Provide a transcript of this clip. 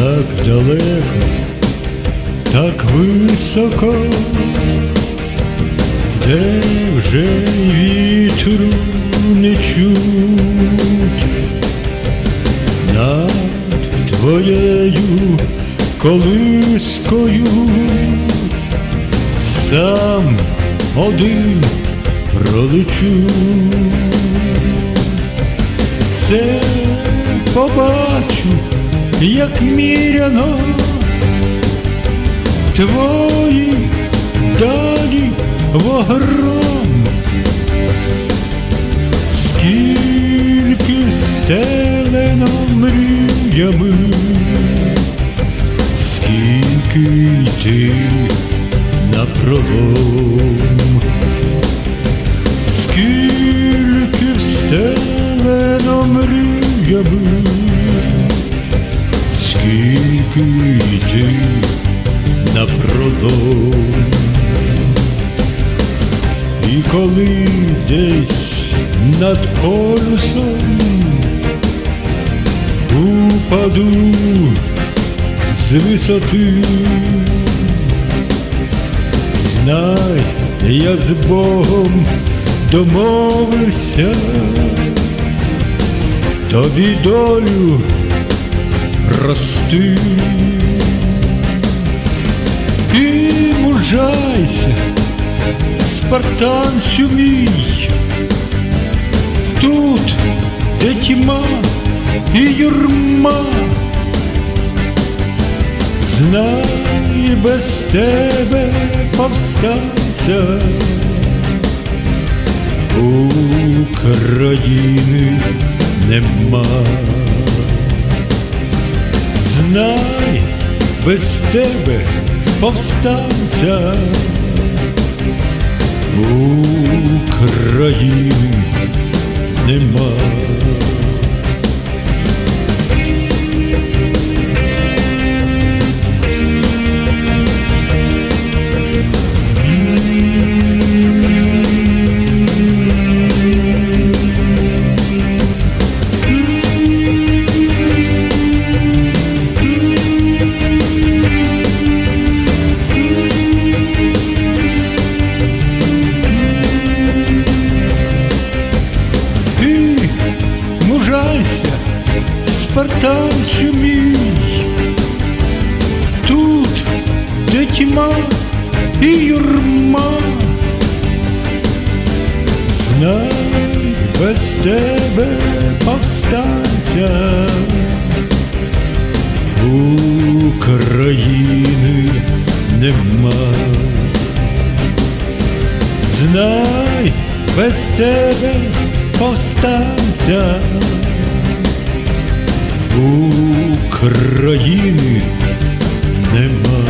так далеко, так високо, де вже вітру не чуть над твоєю колискою сам один пролечу. Все побачу як міряно твої далі вогром, скільки стелено мріями, скільки йти на пролом, скільки йти на пролом. І коли десь над полюсом упаду з висоти, знай, я з Богом домовився, тобі долю рости. І мужайся, спартанцю мій, тут, де тьма і юрма, знай без тебе повстанця України нема. Знай без тебе повстанця України нема. Мужайся, спартанцю мій, тут, де тьма і юрма, знай без тебе повстанця України нема. Знай без тебе повстанця України нема.